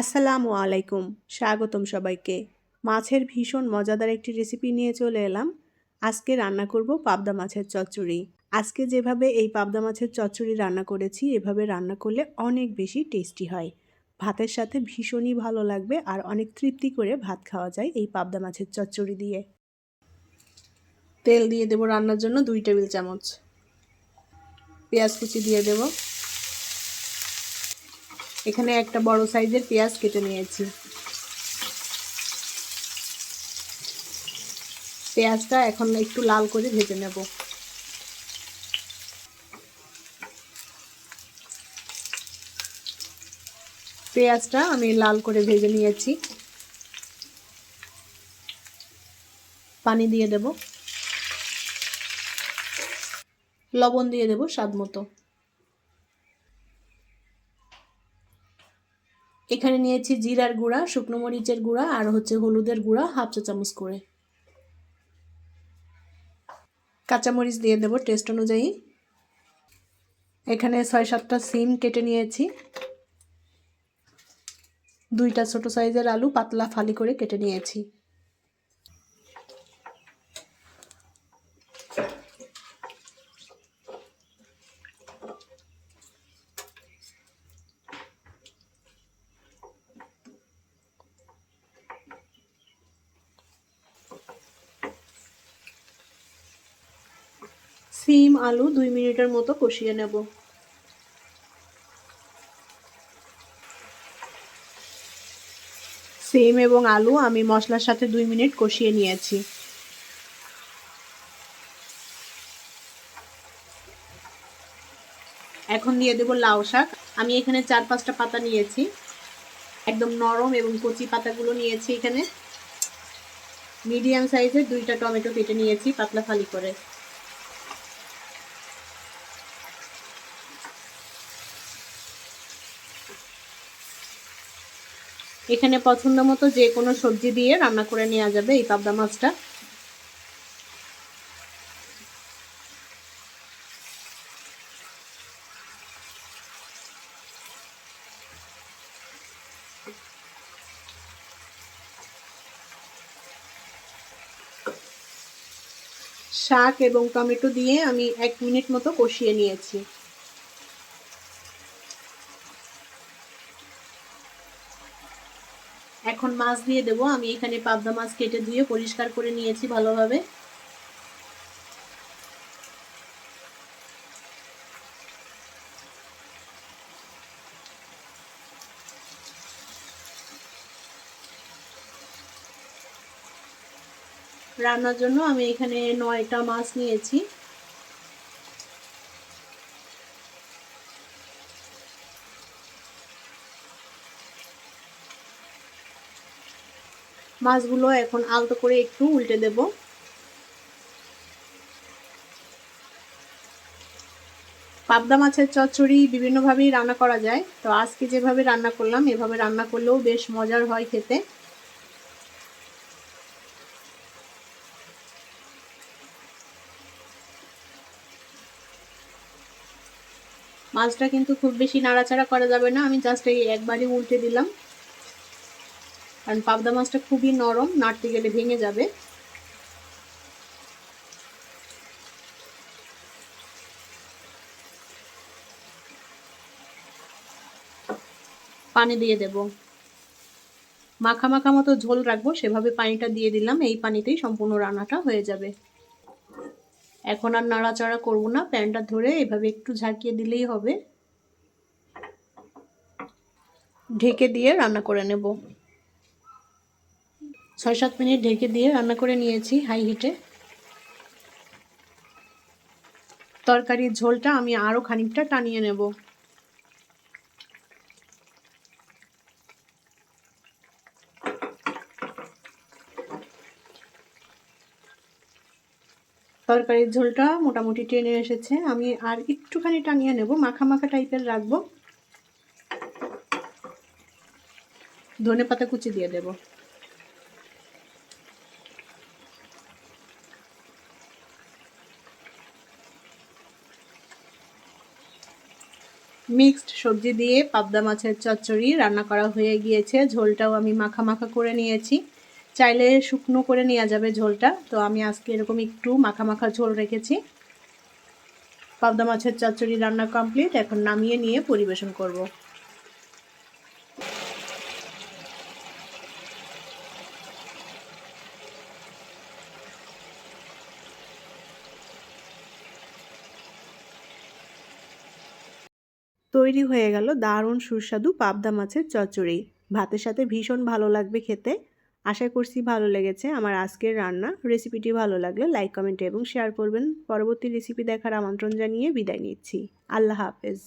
আসসালামু আলাইকুম, স্বাগতম সবাইকে। মাছের ভীষণ মজাদার একটি রেসিপি নিয়ে চলে এলাম। আজকে রান্না করব পাবদা মাছের চচ্চড়ি। আজকে যেভাবে এই পাবদা মাছের চচ্চড়ি রান্না করেছি, এভাবে রান্না করলে অনেক বেশি টেস্টি হয়। ভাতের সাথে ভীষণই ভালো লাগবে আর অনেক তৃপ্তি করে ভাত খাওয়া যায় এই পাবদা মাছের চচ্চড়ি দিয়ে। তেল দিয়ে দেবো রান্নার জন্য দুই টেবিল চামচ। পেঁয়াজ কুচি দিয়ে দেবো। এখানে একটা বড় সাইজের পেঁয়াজ কেটে নিয়েছি। পেঁয়াজটা এখন একটু লাল করে ভেজে নেব। পেঁয়াজটা আমি লাল করে ভেজে নিয়েছি। পানি দিয়ে দেব। লবণ দিয়ে দেব স্বাদ মতো। এখানে নিয়েছি জিরার গুঁড়া, শুকনো মরিচের গুঁড়া আর হচ্ছে হলুদের গুঁড়া, হাফ চা চামচ করে। কাঁচামরিচ দিয়ে দেবো টেস্ট অনুযায়ী। এখানে ছয় সাতটা সিম কেটে নিয়েছি। দুইটা ছোট সাইজের আলু পাতলা ফালি করে কেটে নিয়েছি। সিম, আলু দুই মিনিটের মতো কষিয়ে নেব। সিম এবং আলু আমি মশলার সাথে দুই মিনিট কষিয়ে নিয়েছি। এখন দিয়ে দেবো লাউ শাক। আমি এখানে চার পাঁচটা পাতা নিয়েছি। একদম নরম এবং কচি পাতাগুলো নিয়েছি এখানে। মিডিয়াম সাইজের দুইটা টমেটো কেটে নিয়েছি পাতলা ফালি করে। এখানে পছন্দ মতো যে কোনো সবজি দিয়ে রান্না করে নেওয়া যাবে এই পাবদা মাছটা। শাক এবং টমেটো দিয়ে আমি এক মিনিট মতো কষিয়ে নিয়েছি। এখন মাছ দিয়ে দেবো। আমি এখানে পাবদা মাছ কেটে ধুয়ে পরিষ্কার করে নিয়েছি ভালোভাবে। রান্নার জন্য আমি এখানে নয়টা মাছ নিয়েছি। মাছগুলো এখন আলতো করে একটু উল্টে দেব। পাবদা মাছের চচ্চড়ি বিভিন্নভাবেই রান্না করা যায়। তো আজকে যেভাবে রান্না করলাম, এভাবে রান্না করলেও বেশ মজার হয় খেতে। মাছটা কিন্তু খুব বেশি নাড়াচাড়া করা যাবে না, আমি জাস্ট এই একবারই উল্টে দিলাম। কারণ পাবদা মাছটা খুবই নরম, নাড়তে গেলে ভেঙে যাবে। পানি দিয়ে দেব। মাখা মাখা মতো ঝোল রাখব, সেভাবে পানিটা দিয়ে দিলাম, এই পানিতেই সম্পূর্ণ রান্নাটা হয়ে যাবে। এখন আর নাড়াচাড়া করব না, প্যানটা ধরে এভাবে একটু ঝাঁকিয়ে দিলেই হবে। ঢেকে দিয়ে রান্না করে নেব। ছয় সাত মিনিট ঢেকে দিয়ে রান্না করে নিয়েছি হাই হিটে তরকারির ঝোলটা আমি আরও খানিকটা টানিয়ে নেব। তরকারির ঝোলটা মোটামুটি টেনে এসেছে। আমি আর একটুখানি টানিয়ে নেব মাখা মাখা টাইপের রাখব। ধনে পাতা কুচি দিয়ে দেবো। মিক্সড সবজি দিয়ে পাবদা মাছের চচ্চড়ি রান্না করা হয়ে গিয়েছে। ঝোলটাও আমি মাখা মাখা করে নিয়েছি। চাইলে শুকনো করে নেওয়া যাবে ঝোলটা। তো আমি আজকে এরকম একটু মাখা মাখা ঝোল রেখেছি। পাবদা মাছের চচ্চড়ি রান্না কমপ্লিট। এখন নামিয়ে নিয়ে পরিবেশন করব। তৈরি হয়ে গেল দারুণ সুস্বাদু পাবদা মাছের চচ্চড়ি। ভাতের সাথে ভীষণ ভালো লাগবে খেতে। আশা করছি ভালো লেগেছে আমার আজকের রান্না। রেসিপিটি ভালো লাগলে লাইক, কমেন্ট এবং শেয়ার করবেন। পরবর্তী রেসিপি দেখার আমন্ত্রণ জানিয়ে বিদায় নিচ্ছি। আল্লাহ হাফেজ।